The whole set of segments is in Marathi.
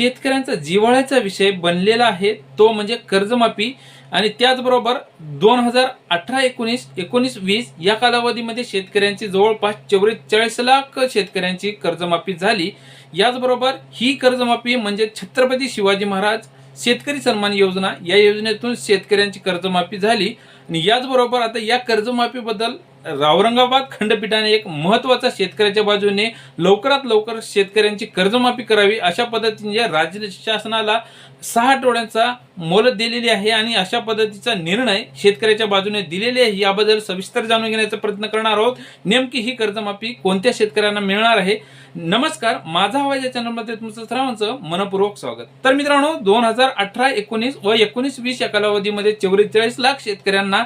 शेतकऱ्यांचा जिव्हाळ्याचा विषय बनलेला आहे तो म्हणजे कर्जमाफी. आणि त्याचबरोबर दोन हजार अठरा एकोणीस एकोणीस वीस या कालावधीमध्ये शेतकऱ्यांची जवळपास चौवेचाळीस लाख शेतकऱ्यांची कर्जमाफी झाली. याचबरोबर ही कर्जमाफी म्हणजे छत्रपती शिवाजी महाराज शेतकरी सन्मान योजना या योजनेतून शेतकऱ्यांची कर्जमाफी झाली. आणि याचबरोबर आता या कर्जमाफीबद्दल औरंगाबाद खंडपीठाने एक महत्त्वाचा शेतकऱ्याच्या बाजूने लवकरात लवकर शेतकऱ्यांची कर्जमाफी करावी अशा पद्धतीने राज्य शासनाला सहा आठवड्यांचा मोलत दिलेली आहे आणि अशा पद्धतीचा निर्णय शेतकऱ्याच्या बाजूने दिलेले आहे याबद्दल सविस्तर जाणून घेण्याचा प्रयत्न करणार आहोत. नेमकी ही कर्जमाफी कोणत्या शेतकऱ्यांना मिळणार आहे? नमस्कार माझा आवाज या चॅनलमध्ये तुमचं सर्वांचं मनपूर्वक स्वागत. तर मित्रांनो दोन हजार अठरा एकोणीस व एकोणीस वीस या कालावधीमध्ये चौवेचाळीस लाख शेतकऱ्यांना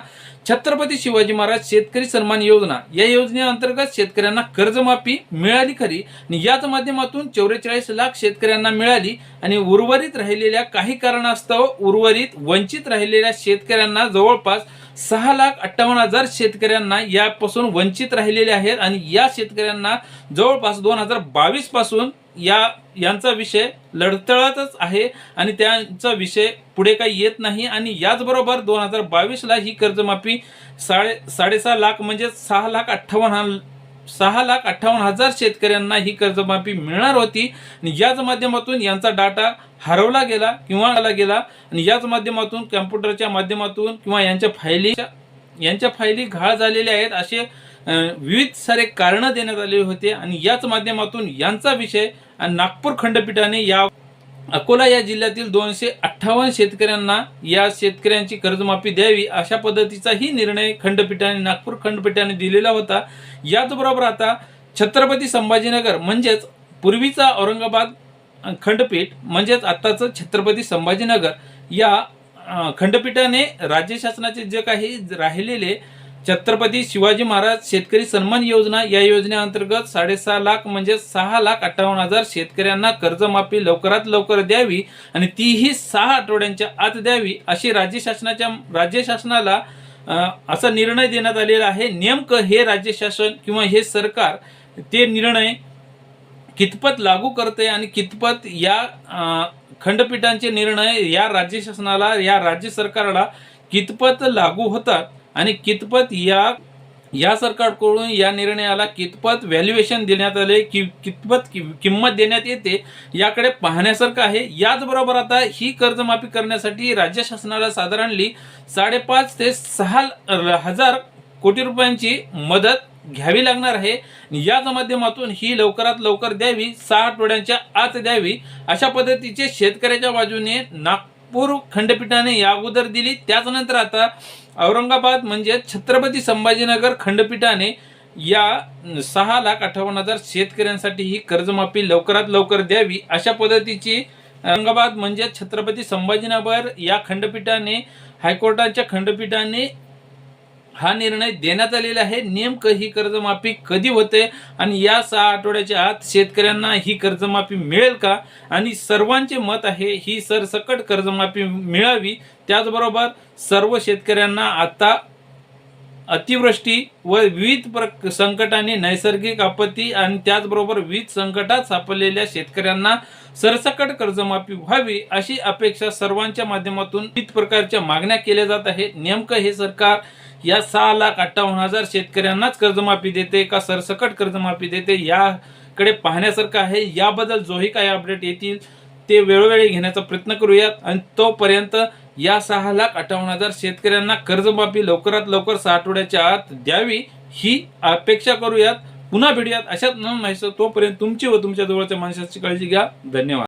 छत्रपती शिवाजी महाराज शेतकरी सन्मान योजना या योजनेअंतर्गत शेतकऱ्यांना कर्जमाफी मिळाली खरी आणि याच माध्यमातून चौवेचाळीस लाख शेतकऱ्यांना मिळाली आणि उर्वरित राहिलेल्या काही कारणास्तव उर्वरित वंचित राहिलेल्या शेतकऱ्यांना जवळपास सहा लाख अठ्ठावन्न हजार शेतकऱ्यांना यापासून वंचित राहिलेले आहेत आणि या शेतकऱ्यांना जवळपास दोन हजार बावीसपासून या यांचा विषय लढतळतच आहे आणि त्यांचा विषय पुढे काही येत नाही. आणि याचबरोबर दोन हजार बावीसला ही कर्जमाफी साडे साडेसहा लाख म्हणजे सहा लाख अठ्ठावन्न सहा लाख अठ्ठावन्न हजार शेतकऱ्यांना ही कर्जमाफी मिळणार होती. आणि याच माध्यमातून यांचा डाटा हरवला गेला किंवा आला गेला. आणि याच माध्यमातून कॅम्प्युटरच्या माध्यमातून किंवा यांच्या फायली यांच्या फायली घाळ झालेल्या आहेत असे विविध सारे कारणं देण्यात आलेले होते. आणि याच माध्यमातून यांचा विषय आणि नागपूर खंडपीठाने या अकोला या जिल्ह्यातील दोनशे अठ्ठावन्न शेतकऱ्यांना या शेतकऱ्यांची कर्जमाफी द्यावी अशा पद्धतीचाही निर्णय खंडपीठाने नागपूर खंडपीठाने दिलेला होता. याचबरोबर आता छत्रपती संभाजीनगर म्हणजेच पूर्वीचा औरंगाबाद खंडपीठ म्हणजेच आत्ताचं छत्रपती संभाजीनगर या खंडपीठाने राज्य शासनाचे जे काही राहिलेले छत्रपती शिवाजी महाराज शेतकरी सन्मान योजना या योजनेअंतर्गत साडेसहा लाख म्हणजे सहा लाख अठ्ठावन्न हजार शेतकऱ्यांना कर्जमाफी लवकरात लवकर द्यावी आणि तीही सहा आठवड्यांच्या आत द्यावी अशी राज्य शासनाच्या राज्य शासनाला असा निर्णय देण्यात आलेला आहे. नेमकं हे राज्य शासन किंवा हे सरकार ते निर्णय कितपत लागू करते आणि कितपत या खंडपीठांचे निर्णय या राज्य शासनाला या राज्य सरकारला कितपत लागू होतात आणि कितपत या या सरकारकडून या निर्णयाला कितपत व्हॅल्युएशन देण्यात आले कि कितपत कि- किंमत देण्यात येते याकडे पाहण्यासारखं आहे. याचबरोबर आता ही कर्जमाफी करण्यासाठी राज्य शासनाला साधारणली साडेपाच ते सहा हजार कोटी रुपयांची मदत घ्यावी लागणार आहे. याच माध्यमातून ही लवकरात लवकर द्यावी सहा आठवड्यांच्या आत द्यावी अशा पद्धतीचे शेतकऱ्याच्या बाजूने नागपूर खंडपीठाने या अगोदर दिली. त्याचनंतर आता औरंगाबाद म्हणजे छत्रपती संभाजीनगर खंडपीठाने या सहा लाख अठ्ठावन्न हजार शेतकऱ्यांसाठी ही कर्जमाफी लवकरात लवकर द्यावी अशा पद्धतीची औरंगाबाद म्हणजे छत्रपती संभाजीनगर या खंडपीठाने हायकोर्टाच्या खंडपीठाने हा निर्णय देण्यात आलेला आहे. नेमकं ही कर्जमाफी कधी होते आणि या सहा आठवड्याच्या आत शेतकऱ्यांना ही कर्जमाफी मिळेल का? आणि सर्वांचे मत आहे ही सरसकट कर्जमाफी मिळावी. त्याचबरोबर सर्व शेतकऱ्यांना आता अतिवृष्टी व विविध प्र संकटाने नैसर्गिक आपत्ती आणि त्याचबरोबर विविध संकटात सापडलेल्या शेतकऱ्यांना सरसकट कर्जमाफी व्हावी अशी अपेक्षा सर्वांच्या माध्यमातून विविध प्रकारच्या मागण्या केल्या जात आहे नेमकं हे सरकार या सहा लाख अठ्ठावन्न हजार शेतकऱ्यांनाच कर्जमाफी देते का सरसकट कर्जमाफी देते? याकडे पाहण्यासारखं आहे. याबद्दल जोही काही अपडेट येतील ते वेळोवेळी घेण्याचा प्रयत्न करूयात. आणि तोपर्यंत या सहा लाख अठ्ठावन्न हजार शेतकऱ्यांना कर्जमाफी लवकरात लवकर सहा आठवड्याच्या आत द्यावी ही अपेक्षा करूयात. पुन्हा भेटूयात. अशाच न माहिती तोपर्यंत तुमची व तुमच्या जवळच्या माणसाची काळजी घ्या. धन्यवाद.